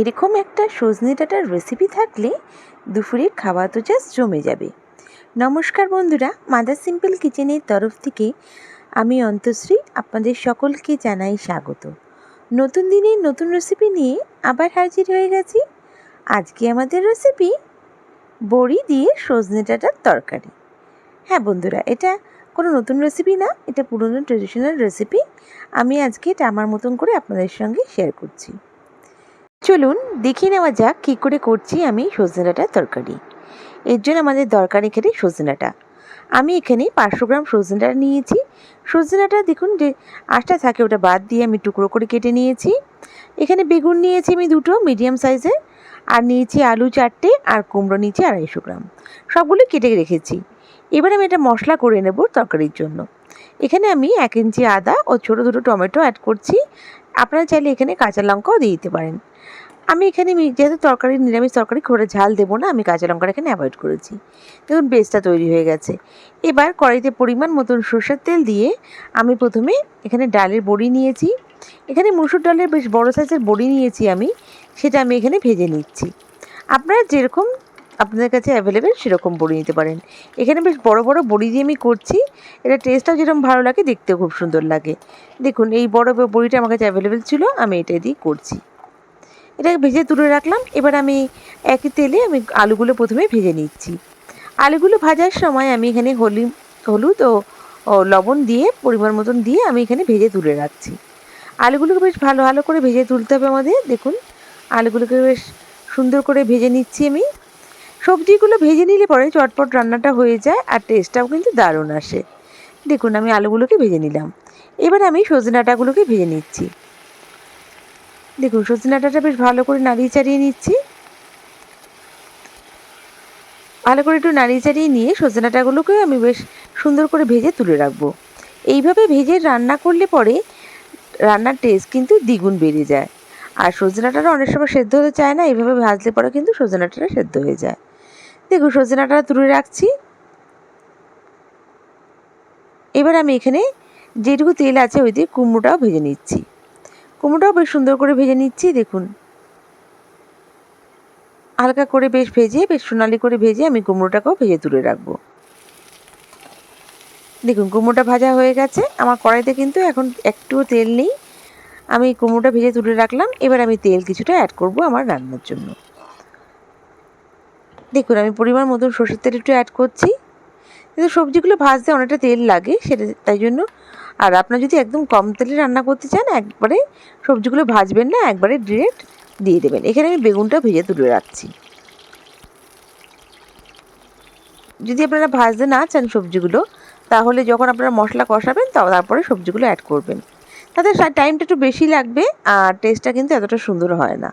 এরকম একটা সজনে ডাঁটার রেসিপি থাকলে দুপুরের খাওয়া তো জাস্ট জমে যাবে। নমস্কার বন্ধুরা, মাদার সিম্পল কিচেনের তরফ থেকে আমি অন্তশ্রী আপনাদের সকলকে জানাই স্বাগত। নতুন দিনের নতুন রেসিপি নিয়ে আবার হাজির হয়ে গেছি। আজকে আমাদের রেসিপি বড়ি দিয়ে সজনে ডাঁটার তরকারি। হ্যাঁ বন্ধুরা, এটা কোনো নতুন রেসিপি না, এটা পুরনো ট্রেডিশনাল রেসিপি আমি আজকে এটা আমার মতন করে আপনাদের সঙ্গে শেয়ার করছি। চলুন দেখে নেওয়া যাক কী করে করছি আমি সজনে ডাঁটার তরকারি। এর জন্য আমাদের দরকার এখানে সজনে ডাঁটা। আমি এখানে পাঁচশো গ্রাম সজনে ডাঁটা নিয়েছি। সজনে ডাঁটা দেখুন যে আঁশটা থাকে ওটা বাদ দিয়ে আমি টুকরো করে কেটে নিয়েছি। এখানে বেগুন নিয়েছি আমি দুটো মিডিয়াম সাইজের। আর নিয়েছি আলু চারটে আর কুমড়ো নিয়েছি আড়াইশো গ্রাম। সবগুলো কেটে রেখেছি। এবার আমি এটা মশলা করে নেব তরকারির জন্য। এখানে আমি এক ইঞ্চি আদা ও ছোটো দুটো টমেটো অ্যাড করছি। আপনারা চাইলে এখানে কাঁচা লঙ্কাও দিয়ে দিতে পারেন। আমি এখানে যেহেতু তরকারি, নিরামিষ তরকারি একটা ঝাল দেবো না, আমি কাঁচা লঙ্কাটা এখানে অ্যাভয়েড করেছি। দেখুন বেসটা তৈরি হয়ে গেছে। এবার কড়াইতে পরিমাণ মতন সর্ষের তেল দিয়ে আমি প্রথমে এখানে ডালের বড়ি নিয়েছি। এখানে মুসুর ডালের বেশ বড় সাইজের বড়ি নিয়েছি আমি, সেটা আমি এখানে ভেজে নিচ্ছি। আপনারা যেরকম আপনাদের কাছে অ্যাভেলেবেল সেরকম বড়ি নিতে পারেন। এখানে বেশ বড় বড় বড়ি দিয়ে আমি করছি। এটা টেস্টটাও যেরকম ভালো লাগে, দেখতেও খুব সুন্দর লাগে। দেখুন, এই বড় বড়িটা আমার কাছে অ্যাভেলেবেল ছিল, আমি এটা দিয়ে করছি। এটাকে ভেজে তুলে রাখলাম। এবার আমি একই তেলে আমি আলুগুলো প্রথমে ভেজে নিচ্ছি। আলুগুলো ভাজার সময় আমি এখানে হলি হলুদ ও লবণ দিয়ে, পরিমাণ মতন দিয়ে আমি এখানে ভেজে তুলে রাখছি। আলুগুলোকে বেশ ভালো ভালো করে ভেজে তুলতে হবে আমাদের। দেখুন, আলুগুলোকে বেশ সুন্দর করে ভেজে নিচ্ছি আমি। সবজিগুলো ভেজে নিলে পরে চটপট রান্নাটা হয়ে যায় আর টেস্টটাও কিন্তু দারুণ আসে। দেখুন, আমি আলুগুলোকে ভেজে নিলাম। এবার আমি সজনে ডাঁটাগুলোকে ভেজে নিচ্ছি। দেখুন সজনে ডাঁটাটা বেশ ভালো করে নাড়িয়ে চাড়িয়ে নিচ্ছি। ভালো করে একটু নাড়িয়ে চাড়িয়ে নিয়ে সজনে ডাঁটাগুলোকে আমি বেশ সুন্দর করে ভেজে তুলে রাখব। এইভাবে ভেজে রান্না করলে পরে রান্নার টেস্ট কিন্তু দ্বিগুণ বেড়ে যায়। আর সজনে ডাঁটাটা অনেক সময় সেদ্ধ হতে চায় না, এইভাবে ভাজলে পরে কিন্তু সজনে ডাঁটাটা সেদ্ধ হয়ে যায়। দেখুন সজনে ডাঁটাটা তুলে রাখছি। এবার আমি এখানে যেটুকু তেল আছে ওই দিয়ে কুমড়োটাও ভেজে নিচ্ছি। কুমড়োটাও বেশ সুন্দর করে ভেজে নিচ্ছি, দেখুন। হালকা করে বেশ ভেজে, বেশ সোনালি করে ভেজে আমি কুমড়োটাকেও ভেজে তুলে রাখব। দেখুন, কুমড়োটা ভাজা হয়ে গেছে। আমার কড়াইতে কিন্তু এখন একটুও তেল নেই। আমি কুমড়োটা ভেজে তুলে রাখলাম। এবার আমি তেল কিছুটা অ্যাড করব আমার রান্নার জন্য। দেখুন, আমি পরিমাণ মতন সর্ষের তেল একটু অ্যাড করছি। কিন্তু সবজিগুলো ভাজতে অনেকটা তেল লাগে, সেটা তাই জন্য আর আপনার যদি একদম কম তেলে রান্না করতে চান, একবারে সবজিগুলো ভাজবেন না, একবারে ডিরেক্ট দিয়ে দেবেন। এখানে আমি বেগুনটা ভেজে তুলে রাখছি। যদি আপনারা ভাজতে না চান সবজিগুলো, তাহলে যখন আপনারা মশলা কষাবেন তারপরে সবজিগুলো অ্যাড করবেন। তাতে টাইমটা একটু বেশি লাগবে, আর টেস্টটা কিন্তু এতটা সুন্দর হয় না।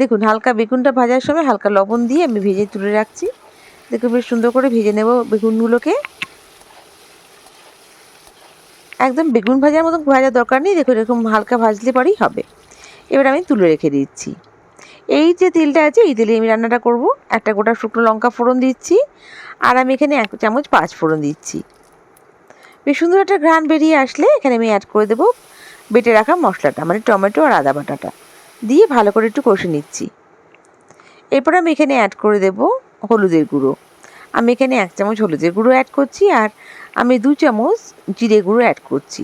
দেখুন, হালকা বেগুনটা ভাজার সময় হালকা লবণ দিয়ে আমি ভেজে তুলে রাখছি। দেখুন, বেশ সুন্দর করে ভেজে নেব বেগুনগুলোকে। একদম বেগুন ভাজার মতো ভাজার দরকার নেই, দেখুন এরকম হালকা ভাজলে পরেই হবে। এবার আমি তুলে রেখে দিচ্ছি। এই যে তেলটা আছে, এই তেলে আমি রান্নাটা করব। একটা গোটা শুকনো লঙ্কা ফোড়ন দিচ্ছি, আর আমি এখানে এক চামচ পাঁচ ফোড়ন দিচ্ছি। বেশ সুন্দর একটা ঘ্রাণ বেরিয়ে আসলে এখানে আমি অ্যাড করে দেবো বেটে রাখা মশলাটা মানে টমেটো আর আদা বাটাটা। দিয়ে ভালো করে একটু কষে নিচ্ছি। এরপর আমি এখানে অ্যাড করে দেব হলুদের গুঁড়ো। আমি এখানে এক চামচ হলুদের গুঁড়ো অ্যাড করছি আর আমি দু চামচ জিরে গুঁড়ো অ্যাড করছি।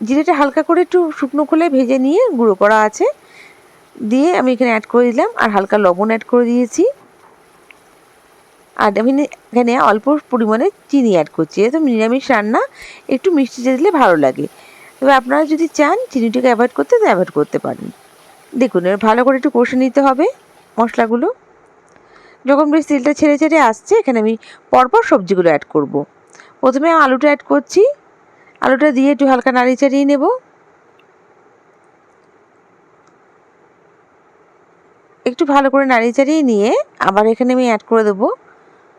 জিরেটা হালকা করে একটু শুকনো খোলে ভেজে নিয়ে গুঁড়ো করা আছে। দিয়ে আমি এখানে অ্যাড করে দিলাম আর হালকা লবণ অ্যাড করে দিয়েছি। আর আমি এখানে অল্প পরিমাণে চিনি অ্যাড করছি, যেহেতু নিরামিষ রান্না, একটু মিষ্টি দিলে ভালো লাগে। তবে আপনারা যদি চান, চিনিটাকে অ্যাভয়েড করতে অ্যাভয়েড করতে পারেন। দেখুন, এবার ভালো করে একটু কষে নিতে হবে মশলাগুলো। যখন বেশ তেলটা ছেড়ে ছেড়ে আসছে, এখানে আমি পরপর সবজিগুলো অ্যাড করব। প্রথমে আলুটা অ্যাড করছি। আলুটা দিয়ে একটু হালকা নাড়িয়ে চাড়িয়ে নেব। একটু ভালো করে নাড়িয়ে চাড়িয়ে নিয়ে আবার এখানে আমি অ্যাড করে দেবো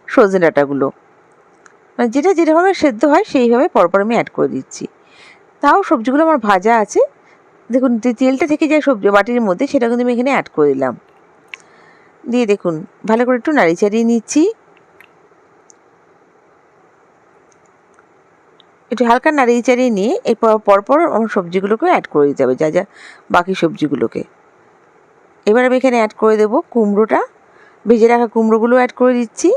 সজনে ডাঁটাগুলো। মানে যেটা যেভাবে সেদ্ধ হয়, সেইভাবে পরপর আমি অ্যাড করে দিচ্ছি। তাও সবজিগুলো আমার ভাজা আছে। দেখুন, যে তেলটা থেকে যায় সবজি, বাটির মধ্যে, সেটা কিন্তু আমি এখানে অ্যাড করে দিলাম। দিয়ে দেখুন, ভালো করে একটু নাড়ি চাড়িয়ে নিচ্ছি। একটু হালকা নাড়িয়ে চাড়িয়ে নিয়ে এরপর পরপর আমার সবজিগুলোকে অ্যাড করে দিতে হবে, যা যা বাকি সবজিগুলোকে। এবার আমি এখানে অ্যাড করে দেবো কুমড়োটা। ভেজে রাখা কুমড়োগুলো অ্যাড করে দিচ্ছি।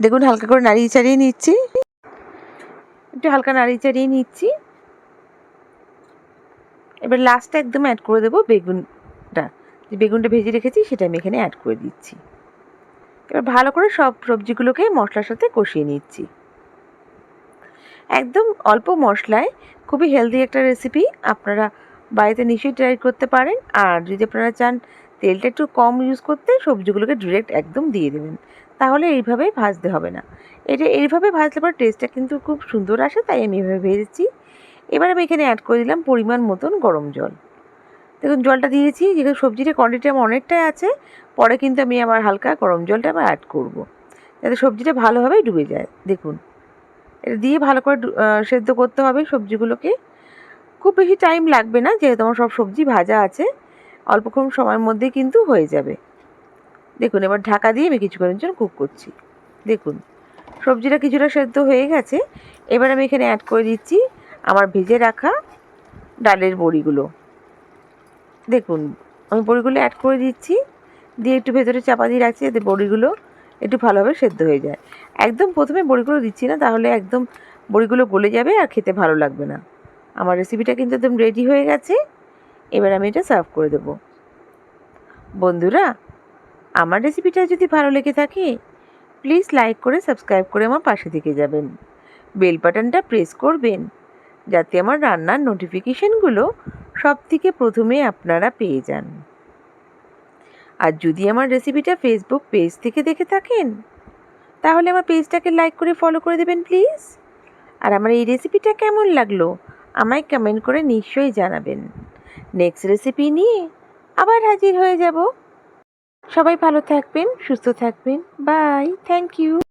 দেখুন, হালকা করে নাড়িয়ে চাড়িয়ে নিচ্ছি। একটু হালকা নাড়িয়ে চাড়িয়ে নিচ্ছি। এবার লাস্টে একদম অ্যাড করে দেবো বেগুনটা। যে বেগুনটা ভেজে রেখেছি, সেটা আমি এখানে অ্যাড করে দিচ্ছি। এবার ভালো করে সব সবজিগুলোকে মশলার সাথে কষিয়ে নিচ্ছি। একদম অল্প মশলায় খুবই হেলদি একটা রেসিপি আপনারা বাড়িতে নিশ্চয়ই ট্রাই করতে পারেন। আর যদি আপনারা চান তেলটা একটু কম ইউজ করতে, সবজিগুলোকে ডিরেক্ট একদম দিয়ে দেবেন। তাহলে এইভাবেই ভাজতে হবে না। এটা এইভাবে ভাজলে পর টেস্টটা কিন্তু খুব সুন্দর আসে, তাই আমি এভাবে ভেজেছি। এবার আমি এখানে অ্যাড করে দিলাম পরিমাণ মতন গরম জল। দেখুন, জলটা দিয়েছি, যেহেতু সবজিটা কোয়ান্টিটি আমার অনেকটাই আছে, পরে কিন্তু আমি আবার হালকা গরম জলটা আবার অ্যাড করব। যাতে সবজিটা ভালোভাবে ডুবে যায়। দেখুন, এটা দিয়ে ভালো করে সেদ্ধ করতে হবে সবজিগুলোকে। খুব বেশি টাইম লাগবে না, যেহেতু আমার সব সবজি ভাজা আছে। অল্পক্ষণ সময়ের মধ্যেই কিন্তু হয়ে যাবে। দেখুন, এবার ঢাকা দিয়ে আমি কিছুক্ষণের জন্য কুক করছি। দেখুন, সবজিটা কিছুটা সেদ্ধ হয়ে গেছে। এবার আমি এখানে অ্যাড করে দিচ্ছি আমার ভেজে রাখা ডালের বড়িগুলো। দেখুন, আমি বড়িগুলো অ্যাড করে দিচ্ছি, দিয়ে একটু ভেতরে চাপা দিয়ে রাখছি যাতে বড়িগুলো একটু ভালোভাবে সেদ্ধ হয়ে যায়। একদম প্রথমে বড়িগুলো দিচ্ছি না, তাহলে একদম বড়িগুলো গলে যাবে আর খেতে ভালো লাগবে না। আমার রেসিপিটা কিন্তু একদম রেডি হয়ে গেছে, এবার আমি এটা সার্ভ করে দেবো। বন্ধুরা, আমার রেসিপিটা যদি ভালো লেগে থাকে প্লিজ লাইক করে সাবস্ক্রাইব করে আমার পাশে থেকে যাবেন। বেল বাটনটা প্রেস করবেন। যাতে আমার রান্নার নোটিফিকেশানগুলো সব থেকে প্রথমে আপনারা পেয়ে যান। আর যদি আমার রেসিপিটা ফেসবুক পেজ থেকে দেখে থাকেন, তাহলে আমার পেজটাকে লাইক করে ফলো করে দেবেন প্লিজ আর আমার এই রেসিপিটা কেমন লাগল, আমায় কমেন্ট করে নিশ্চয়ই জানাবেন। নেক্সট রেসিপি নিয়ে আবার হাজির হয়ে যাব। সবাই ভালো থাকবেন, সুস্থ থাকবেন। Bye thank you